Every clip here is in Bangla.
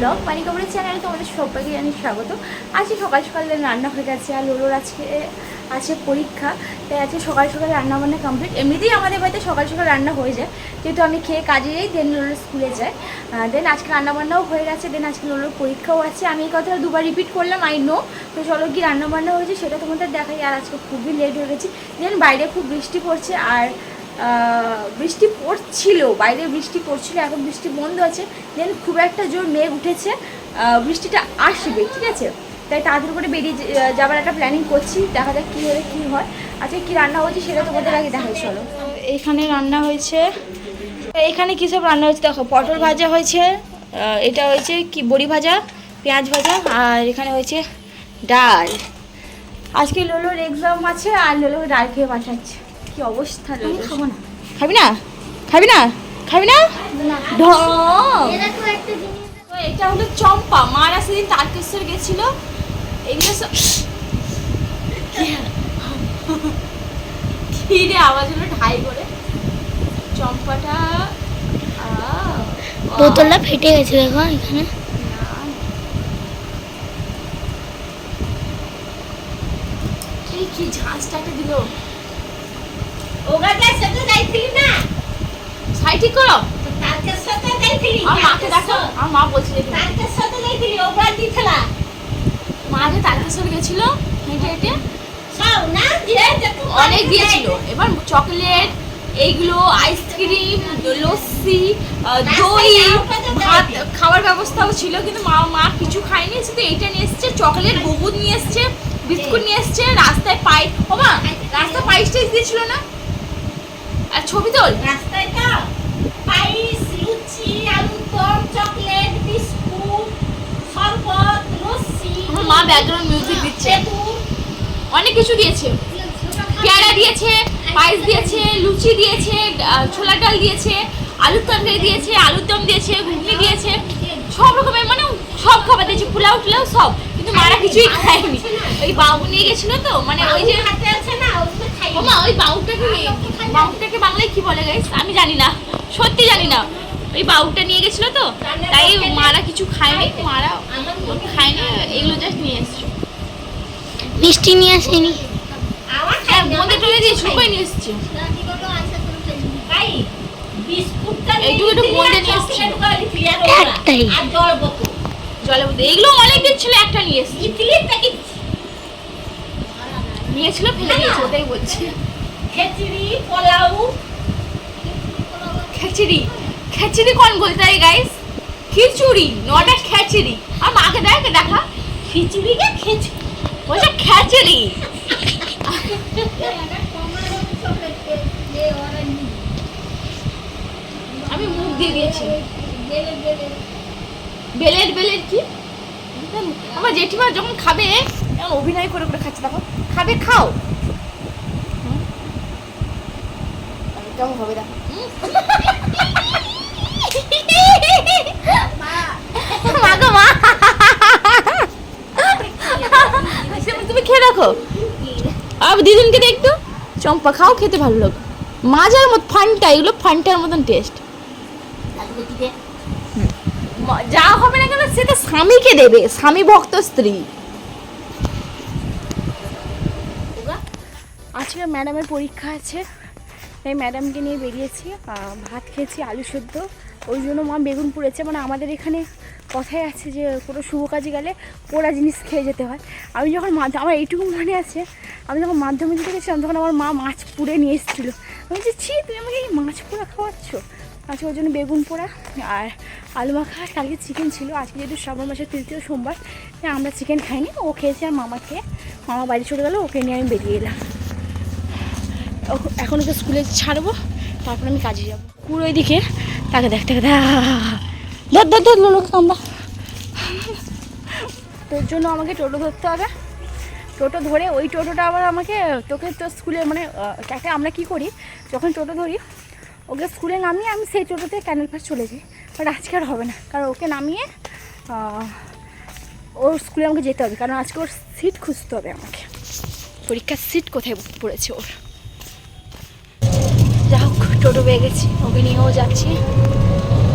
ব্লগ পানি কাপড়ের চ্যানেলে তোমাদের সবাইকে জানি স্বাগত। আজকে সকাল সকাল রান্না হয়ে গেছে আর লোলোর আজকে, আছে পরীক্ষা, তাই আজকে সকাল সকাল রান্না বান্না কমপ্লিট এমনিতেই আমাদের বাড়িতে সকাল সকাল রান্না হয়ে যায়, যেহেতু আমি খেয়ে কাজে যাই দেন লোলোর স্কুলে যায় দেন আজকে রান্না বান্নাও হয়ে গেছে, দেন আজকে লোলোর পরীক্ষাও আছে। আমি এই কথা দুবার রিপিট করলাম আই নো তো চলো কি রান্না বান্না হয়েছে সেটা তোমাদের দেখাই। আর আজকে খুবই লেট হয়ে গেছি। দেন বাইরে খুব বৃষ্টি পড়ছে, আর বৃষ্টি পড়ছিল বাইরে বৃষ্টি পড়ছিল এখন বৃষ্টি বন্ধ আছে দেন খুব একটা জোর মেঘ উঠেছে বৃষ্টিটা আসবে ঠিক আছে? তাই তাড়াতাড়ি করে বেরিয়ে যাবার একটা প্ল্যানিং করছি দেখা যাক কী হলে কী হয়। আজকে কী রান্না হয়েছে সেটা তোমাদের আগে দেখাই চলো। এখানে রান্না হয়েছে এখানে কী সব রান্না হয়েছে দেখো পটল ভাজা হয়েছে এটা হয়েছে কি বড়ি ভাজা পেঁয়াজ ভাজা আর এখানে হয়েছে ডাল। আজকে লোলোর এক্সাম আছে আর লোলো ডাল খেয়ে পাঠাচ্ছে। কি অবস্থা খাব না। খাবি না? খাবি না? খাবি না? এটা হলো চম্পা। মারা সেদিন তারকেশ্বর গেছিল। এগুলো আওয়াজ হলো ঢাই করে। চম্পাটা আহ, বোতলটা ফেটে গেছে দেখো এখানে। কি ঝাঁজটাকে দিল? ওগাটার সাথে যাইছিলি না। সাই ঠিক করো তারকের সাথে যাইছিলি আমার মাকে দেখো আমার মা বলছিল। তারকের সাথে যাইছিলি ওবার দিছিলা মা যে তারকেশ্বর গেছিল হেঁটে হেঁটে? সব না দিয়ে অনেক দিয়েছিল। এবার চকলেট এইগুলো আইসক্রিম লস্যি দই ভাত খাওয়ার ব্যবস্থাও ছিল কিন্তু মা মা কিছু খায়নি শুধু এইটা নিয়ে এসছে চকলেট বহুত নিয়ে এসছে বিস্কুট নিয়ে এসছে রাস্তায় পাই ও মা রাস্তায় পাইস টাইস দিয়েছিল না? আর ছবি তোল। রাস্তায় তো পাইস লুচি আলুর দম চকলেট বিস্কুট শরবত লস্যি আমার মা ব্যাকগ্রাউন্ড মিউজিক দিচ্ছে। অনেক কিছু দিয়েছে। পেয়ারা দিয়েছে পায়েস দিয়েছে লুচি দিয়েছে ছোলার ডাল দিয়েছে আলুর তরকারি দিয়েছে আলুর দম দিয়েছে ঘুগনি দিয়েছে। সব রকমের মানে সব খাবার দিয়েছে। পোলাও টুলাও সব। কিন্তু মারা কিছুই খায়নি। ওই বাবু নিয়ে গেছিল তো মানে ওই যে হাতে আছে না ওগুলো খাই ওমা ওই বাউটাকে বাউটাকে বাংলায় কি বলে গাইস আমি জানি না। সত্যি জানি না। ওই বাউটা নিয়ে গেছিল তো তাই মারা কিছু খায়নি। মারা খায়নি এগুলো জাস্ট নিয়ে এসছে। মিষ্টি নিয়ে আসেনি। মধ্যে দিয়ে নিয়ে এসছে। এগুলো অনেক দিন ছিল একটা নিয়ে এসছে। নিয়েছিল ফেলে দিয়েছে ওটাই বলছি। খিচুড়ি, পোলাও। খিচুড়ি? খিচুড়ি কোন বলতে হয় গাইস খিচুড়ি নটা খিচুড়ি। আর মাকে দেখ, দেখা খিচুড়িকে খিচুড়ি বলছে খিচুড়ি। আমি মুখ দিয়ে দিয়েছি। বেলের বেলের কি? আমার জেঠিমা যখন খাবে অভিনয় করে করে খাচ্ছে, দেখো। খাবে, খাও। কেমন হবে দেখো মা মা। তুমি খেয়ে রাখো আর দিদুনকে চম্পা খাও খেতে ভালো লাগে মাজার মতো ফান্টা এগুলো ফান্টার মতন টেস্ট যা হবে না কেন সেটা স্বামীকে দেবে। স্বামী ভক্ত স্ত্রী। আজকে ম্যাডামের পরীক্ষা আছে। তাই ম্যাডামকে নিয়ে বেরিয়েছি ভাত খেয়েছি, আলু সেদ্ধ। ওই জন্য মা বেগুন পুড়েছে মানে আমাদের এখানে কথাই আছে যে, কোনো শুভ কাজে গেলে পোড়া জিনিস খেয়ে যেতে হয়। আমি যখন মাধ্য আমার এইটুকু মনে আছে, আমি যখন মাধ্যমিক গেছিলাম, তখন আমার মা মাছ পুড়ে নিয়ে এসেছিল। আমি বলছি, ছি, তুমি আমাকে এই মাছ পোড়া খাওয়াচ্ছ? আজকে ওর জন্য বেগুন পোড়া আর আলু মাখা কালকে চিকেন ছিল। আজকে যেহেতু শ্রাবণ মাসের তৃতীয় সোমবার আমরা চিকেন খাইনি। ও খেয়েছে আর মামা খেয়ে, মামা বাড়ি চলে গেলো, ওকে নিয়ে আমি বেরিয়ে এলাম। এখন ওকে স্কুলে ছাড়বো, তারপর আমি কাজে যাব। পুরো ওইদিকে তাকে দেখ, তাকে ধর ধর ধর লোক আমরা তোর জন্য আমাকে টোটো ধরতে হবে। টোটো ধরে ওই টোটোটা আবার আমাকে তোকে তো স্কুলে মানে তাকে আমরা কি করি? যখন টোটো ধরি, ওকে স্কুলে নামিয়ে আমি সেই টোটোতে ক্যানেল পাস চলে যাই। বাট আজকে আর হবে না, কারণ ওকে নামিয়ে ওর স্কুলে আমাকে যেতে হবে, কারণ আজকে ওর সিট খুঁজতে হবে আমাকে। পরীক্ষার সিট কোথায় পড়েছে ওর? যা হোক টোটো পেয়ে গেছি। ওকে নিয়েও যাচ্ছি।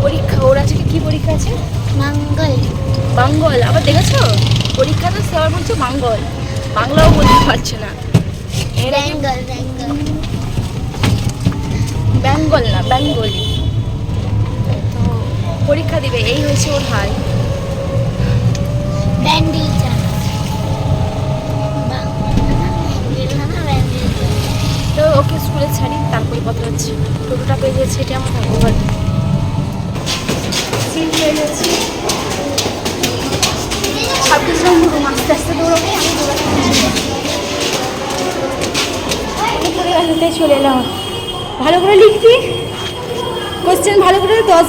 পরীক্ষা ওর আজকে কী পরীক্ষা আছে? মঙ্গল। বাঙ্গল আবার দেখেছ? পরীক্ষা তো সবার বলছে বাঙ্গল বাংলাও বলতে পারছে না। বেঙ্গল বেঙ্গল। বেঙ্গল না বেঙ্গলি। তো পরীক্ষা দিবে এই হয়েছে ওর হাল। ব্যান্ডেল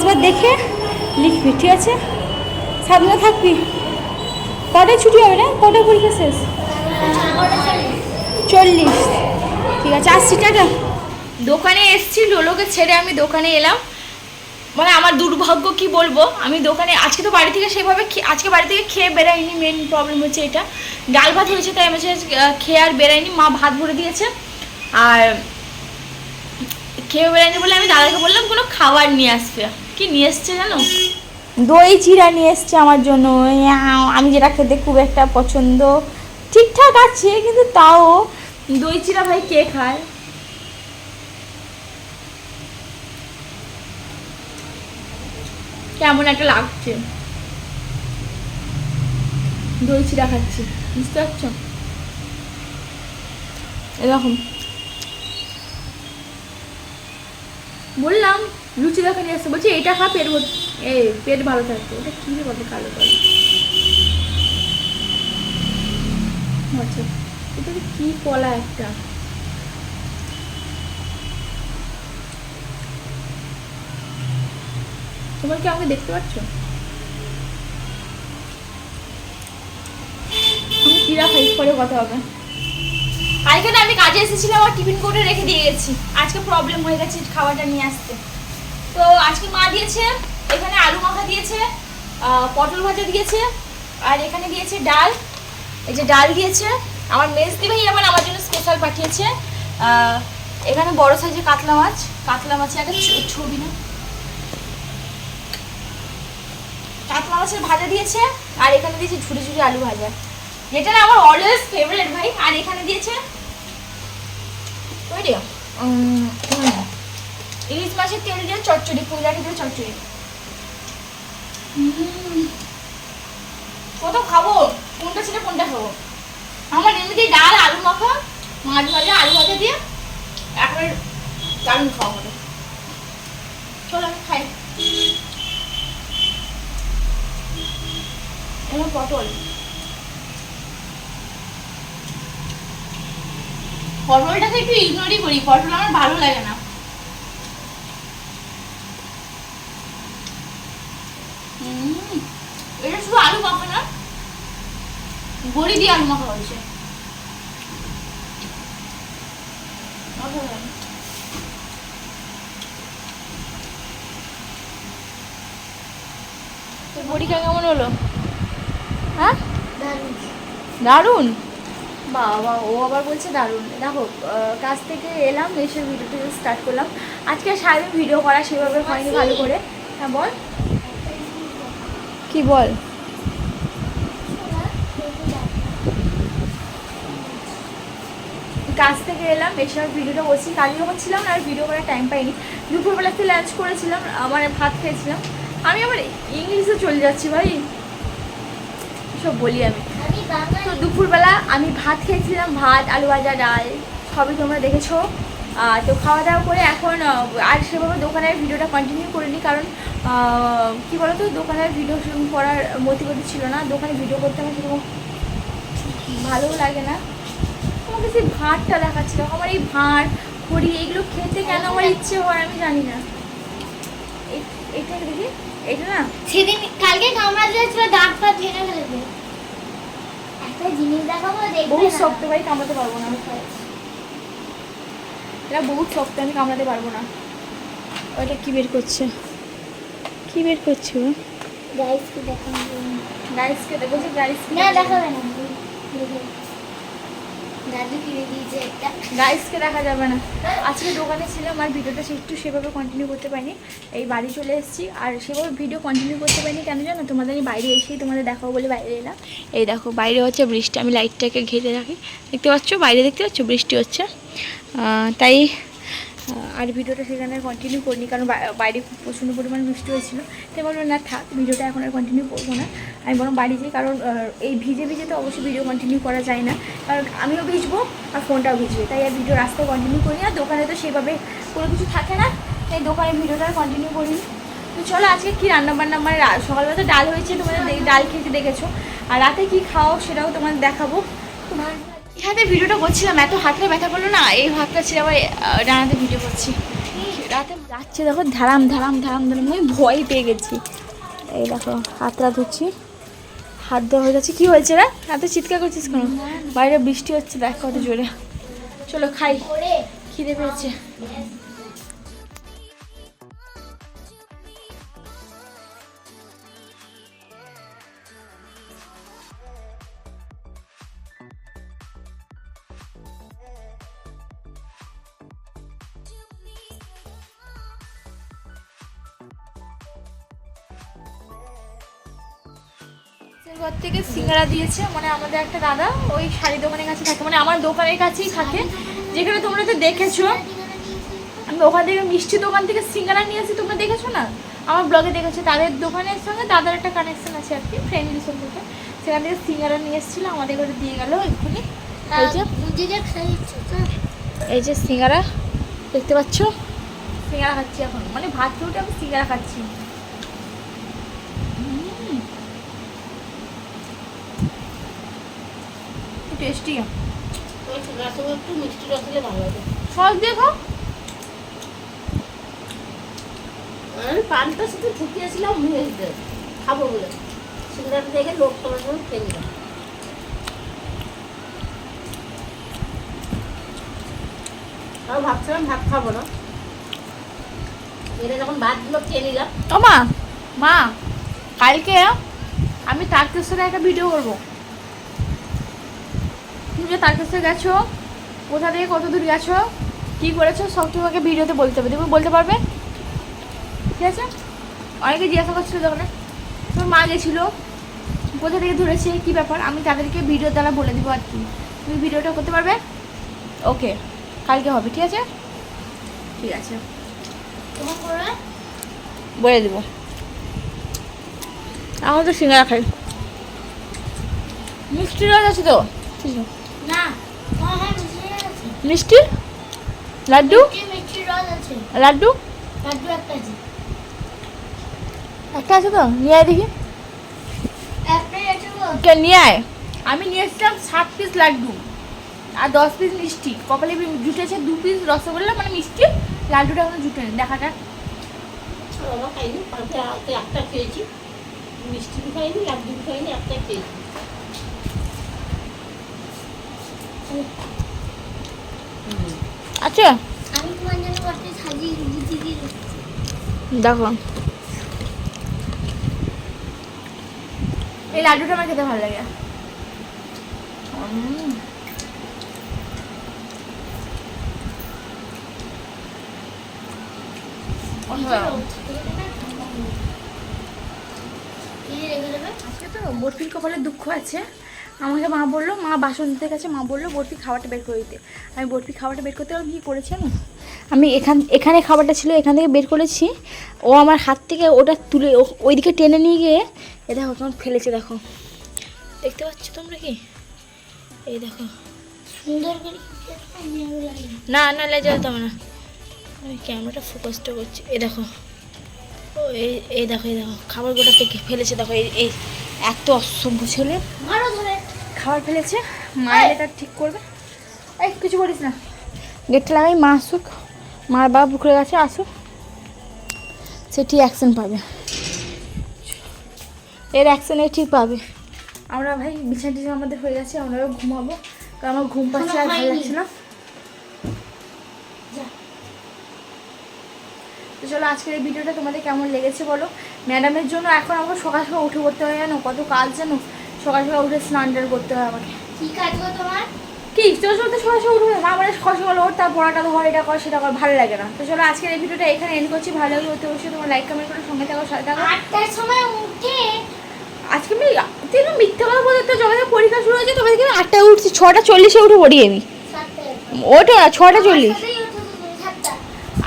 ভালো দেখে লিখবি ঠিক আছে? সাবধানে থাকবি? কটায় ছুটি হবে না কটা পরীক্ষা শেষ? চল্লিশ। ঠিক আছে, আসছি, টাটা। দোকানে এসছি, লোলোকে ছেড়ে আমি দোকানে এলাম। মানে আমার দুর্ভাগ্য কি বলব? আমি দোকানে, আজকে তো বাড়ি থেকে সেভাবে আজকে বাড়ি থেকে খেয়ে বেরাইনি মেন প্রবলেম হচ্ছে এটা। ডাল ভাত হয়েছে, তাই আমি খেয়ে আর বেরাইনি মা ভাত ভরে দিয়েছে। আর খেয়ে বেরাইনি বলে আমি দাদাকে বললাম, কোনো খাবার নিয়ে আসবে। কি নিয়ে এসছে জানো? দই চিরা নিয়ে এসছে আমার জন্য। আমি যেটা খেতে খুব একটা পছন্দ। ঠিকঠাক আছে কিন্তু তাও। দই চিরা ভাই কে খায়? কেমন একটা লাগছে। দই চিরা খাচ্ছি বুঝতে পারছ? এরকম। বললাম লুচি দেখা নিয়ে আসতে বলছি এটা খা, পেট এ পেট ভালো থাকবে এটা কি বলে, কালো কালো। আচ্ছা এটা কি কলা একটা। তোমরা কি আমাকে দেখতে পাচ্ছ? আমি কিরা খাই পরে কথা হবে। কালকে না আমি কাজে এসেছিলাম আর টিফিন কোটে রেখে দিয়ে গেছি। আজকে প্রবলেম হয়ে গেছে খাওয়াটা নিয়ে আসতে। তো আজকে মা দিয়েছে, এখানে আলু মাখা দিয়েছে পটল ভাজা দিয়েছে, আর এখানে দিয়েছে ডাল। এই যে ডাল দিয়েছে, আমার মেজদি ভাই আবার আমার জন্য স্পেশাল পাঠিয়েছে। এখানে বড় সাইজের কাতলা মাছ, কাতলা মাছের একটা ছবি না? কাতলা মাছের ভাজা দিয়েছে, আর এখানে দিয়েছে ঝুড়ি ঝুড়ি আলু ভাজা। যেটা না আমার অলওয়েজ ফেভারিট ভাই। আর এখানে দিয়েছে, ওই ইলিশ মাছের তেল দিয়ে চচ্চড়ি পুজাটি দিয়ে চচ্চড়ি। কত খাব? কোনটা ছেড়ে কোনটা খাব? আমার এমনিতেই ডাল, আলু মাখা, মাছ ভাজা, আলু ভাজা দিয়ে একবার দারুণ খাওয়া হবে। চলো, আমি খাই। এবার পটল। পটলটাকে একটু ইগনোরই করি, পটল আমার ভালো লাগে না উম, এটা শুধু আলু মাখা না বড়ি দিয়ে আলু মাখা হয়েছে। কেমন হলো? হ্যাঁ? দারুণ। বাবা ও আবার বলছে দারুণ। দেখো কাজ থেকে এলাম এসে ভিডিওটা স্টার্ট করলাম। আজকে সারাদিন ভিডিও করা সেভাবে হয়নি ভালো করে। হ্যাঁ বল। কি বল? কাজ থেকে এলাম এসে আর ভিডিওটা বলছি কাজে যখন ছিলাম না আর ভিডিও করার টাইম পাইনি। দুপুরবেলাতে লাঞ্চ করেছিলাম আহ, মানে ভাত খেয়েছিলাম। আমি আবার ইংলিশে চলে যাচ্ছি ভাই। সব বলি আমি। তো দুপুরবেলা আমি ভাত খেয়েছিলাম ভাত আলু ভাজা ডাল সবই তোমরা দেখেছ। তো খাওয়া দাওয়া করে এখন আর সেভাবে দোকানের ভিডিওটা কন্টিনিউ করিনি কারণ কি বলতো দোকানের ভিডিও করার মতিগতি ছিল না। দোকানে ভিডিও করতে আমার সেরকম ভালোও লাগে না। আমাকে সেই ভাতটা দেখাচ্ছিল আমার এই ভাত খড়ি এগুলো খেতে কেন আমার ইচ্ছে হয় আমি জানি না। এটা দেখি? এটা না? সেদিন কালকে কামড়া দিয়েছিল দাঁত ফাত ভেঙে ফেলেছে। একটা জিনিস দেখাবো দেখবে বহুত শক্ত ভাই কামড়াতে পারব না আমি। এটা বহুত শক্ত আমি কামড়াতে পারব না। ওইটা কি বের করছে? কি বের করছে গাইসকে দেখাবো গাইসকে দেখো যে গাইস না দেখাবে না। গাইসকে দেখা যাবে না। আজকে দোকানে ছিলাম আর ভিডিওটা একটু সেভাবে কন্টিনিউ করতে পারিনি। এই বাড়ি চলে এসেছি। আর সেভাবে ভিডিও কন্টিনিউ করতে পারিনি। কেন জানো? তোমাদের আমি বাইরে এসেই তোমাদের দেখাবো বলে বাইরে এলাম। এই দেখো, বাইরে হচ্ছে বৃষ্টি। আমি লাইটটাকে ঘিরে রাখি। দেখতে পাচ্ছ? বাইরে দেখতে পাচ্ছ? বৃষ্টি হচ্ছে। তাই আর ভিডিওটা সেখানে কন্টিনিউ করিনি, কারণ বাইরে প্রচণ্ড পরিমাণ বৃষ্টি হয়েছিল। তাই বলব না থাক, ভিডিওটা এখন আর কন্টিনিউ করব না। আমি বরং বাড়ি যাই, কারণ এই ভিজে ভিজে তো অবশ্যই ভিডিও কন্টিনিউ করা যায় না। কারণ আমিও ভিজবো আর ফোনটাও ভিজবে, তাই আর ভিডিও রাস্তায় কন্টিনিউ করি না দোকানে তো সেভাবে কোনো কিছু থাকে না, তাই দোকানে ভিডিওটা কন্টিনিউ করিনি। তো চলো, আজকে কী রান্না বান্না মানে সকালবেলা তো ডাল হয়েছে, তোমাদের ডাল খেতে দেখেছ। আর রাতে কি খাও সেটাও তোমাদের দেখাবো। এখানে ভিডিওটা করছিলাম এত হাতটা ব্যথা করল না এই হাতটা ছিল আবার ডানাতে ভিডিও করছি। রাতে যাচ্ছে দেখো ধারাম ধারাম ধারাম ধারাম আমি ভয় পেয়ে গেছি। এই দেখো হাতটা ধুচ্ছি হাত দেওয়া হয়ে যাচ্ছে। কী হয়েছে রে? এত চিৎকার করছিস কেন? বাইরে বৃষ্টি হচ্ছে দেখ কত জোরে। চলো খাই। খিদে পেয়েছে। ঘর থেকে সিঙ্গারা দিয়েছে মানে আমাদের একটা দাদা ওই শাড়ি দোকানের কাছে থাকে মানে আমার দোকানের কাছেই থাকে। যেখানে তোমরা তো দেখেছ আমি ওখান থেকে মিষ্টি দোকান থেকে সিঙ্গারা নিয়ে আসি তোমরা দেখেছ না? আমার ব্লগে দেখেছ তাদের দোকানের সঙ্গে দাদার একটা কানেকশন আছে আর কি ফ্রেন্ডলি সম্পর্কে সেখান থেকে সিঙ্গারা নিয়ে এসেছিল আমাদের ঘরে দিয়ে গেল এক্ষুনি। এই যে সিঙ্গারা দেখতে পাচ্ছ? সিঙ্গারা খাচ্ছি এখন মানে ভাত খেয়ে আমি সিঙ্গারা খাচ্ছি। টেস্টি একটু মিষ্টি রস দিলে ভালো লাগে সস দিয়ে খাও। আমি পানটা শুধু ঠুকিয়েছিলাম মেয়েদের খাব বলে। সিঙ্গাটা দেখে লোক তোমার জন্য খেয়ে নিলাম। আর ভাবছিলাম ভাত খাব না। মেয়েরা যখন ভাতগুলো খেয়ে নিলাম। ও মা মা কালকে আমি তারকেশ্বরে একটা ভিডিও করব। তুমি যে তারকেশ্বর গেছো, কোথা থেকে কত দূর গেছো, কী করেছ, সব তোমাকে ভিডিওতে বলতে হবে। তুমি বলতে পারবে? ঠিক আছে? অনেকে জিজ্ঞাসা করছিল দোকানে তোমার মা গেছিল কোথা থেকে ধরেছে, কী ব্যাপার, আমি তাদেরকে ভিডিও দ্বারা বলে দেবো আর কি। তুমি ভিডিওটা করতে পারবে? ওকে, কালকে হবে, ঠিক আছে? ঠিক আছে। বলে দেবো। আমার তো সিঙ্গারা খাই। মিষ্টি রস আছে তো? ঠিক আছে। না হ্যাঁ হ্যাঁ মিষ্টি আছে মিষ্টি? লাড্ডু? কি মিষ্টি রস আছে। লাড্ডু? লাড্ডু একটা আছে। একটা আছে তো? নিয়ে আয় দেখি। নিয়ে আয়। আমি নিয়ে এসেছিলাম সাত পিস লাড্ডু আর দশ পিস মিষ্টি। কপালে জুটেছে দু পিস রসগোল্লা মানে মিষ্টি। লাড্ডুটা এখনও খাইনি। পাঁচটা হাতে একটা খেয়েছি। মিষ্টি খাইনি লাড্ডু খাইনি একটা খেয়েছি। আচ্ছা আমি তোমার জন্য কষ্ট সাজিয়ে গুছিয়ে দেখো এই লাড্ডুটা আমার খেতে ভালো লাগে আজকে তো বরফির কপালে দুঃখ আছে আমাকে মা বলল মা বাসন দিতে গেছে মা বলল বরফি খাবারটা বের করে দিতে। আমি বরফি খাবারটা বের করতে আমি কী করেছি আমি? আমি এখান এখানে খাবারটা ছিল এখান থেকে বের করেছি। ও আমার হাত থেকে ওটা তুলে ওইদিকে টেনে নিয়ে গিয়ে এ দেখো তোমার ফেলেছে দেখো। দেখতে পাচ্ছ তোমরা কি? এই দেখো। সুন্দর করে না। না লেজা যেতাম না। আমি ক্যামেরাটা ফোকাসটা করছি। এই দেখো। ও এই এই দেখো এই দেখো। খাবার গোটা পেকে ফেলেছে দেখো। এই এই এত অসভ্য ছেলে। খাবার ফেলেছে। মায়ের এটা ঠিক করবে। এই কিছু বলিস না। গেটটা লাগাই মা আসুক। মার বাবা পুকুরে গেছে আসুক। সে ঠিক অ্যাকশন পাবে। এর অ্যাকশন এ ঠিক পাবে। আমরা ভাই বিছানা টিছানা আমাদের হয়ে গেছে আমরাও ঘুমাবো। কারণ আমার ঘুম পাচ্ছে আর ভালো লাগছে না। তো চলো আজকের এই ভিডিওটা তোমাদের কেমন লেগেছে বলো? ম্যাডামের জন্য এখন আমাকে সকাল সকাল উঠে পড়তে হয় জানো? কত কাজ জানো? সকাল সকাল উঠে স্নান টান করতে হয় আমাকে। কি কাজ গো তোমার? কি? চলো চলো তো সকাল সকাল উঠবে মা বলে সকাল সকাল ওর তার পড়াটা ধর এটা কর সেটা কর ভালো লাগে না। তো চলো আজকের এই ভিডিওটা এখানে এন্ড করছি ভালো লাগলে অতি অবশ্যই তোমার লাইক কমেন্ট করে সঙ্গে থাকো সাথে থাকো। আটটার সময় উঠে। আজকে আমি তুই মিথ্যা কথা বলতে তো থেকে পরীক্ষা শুরু হয়েছে তবে থেকে আমি আটটায় উঠছি ছটা চল্লিশে উঠে পড়ি আমি। ওটো না ছটা চল্লিশ।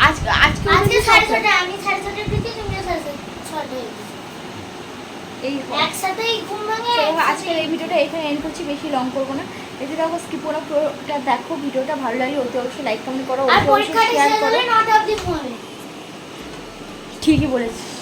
আজকে আজকে উঠেছি সাড়ে ছটা আমি সাড়ে ছটায় উঠেছি তুমিও সাড়ে ছটা- ছটায় উঠেছো। এই একসাথেই ঘুম ভাঙে আজকের এই ভিডিওটা এখানে এন্ড করছি বেশি লং করব না। এতে দেখো স্কিপ করা পুরোটা দেখো ভিডিওটা ভালো লাগে অতি অবশ্যই লাইক কমেন্ট করো অতি অবশ্যই শেয়ার করো। ঠিকই বলেছিস।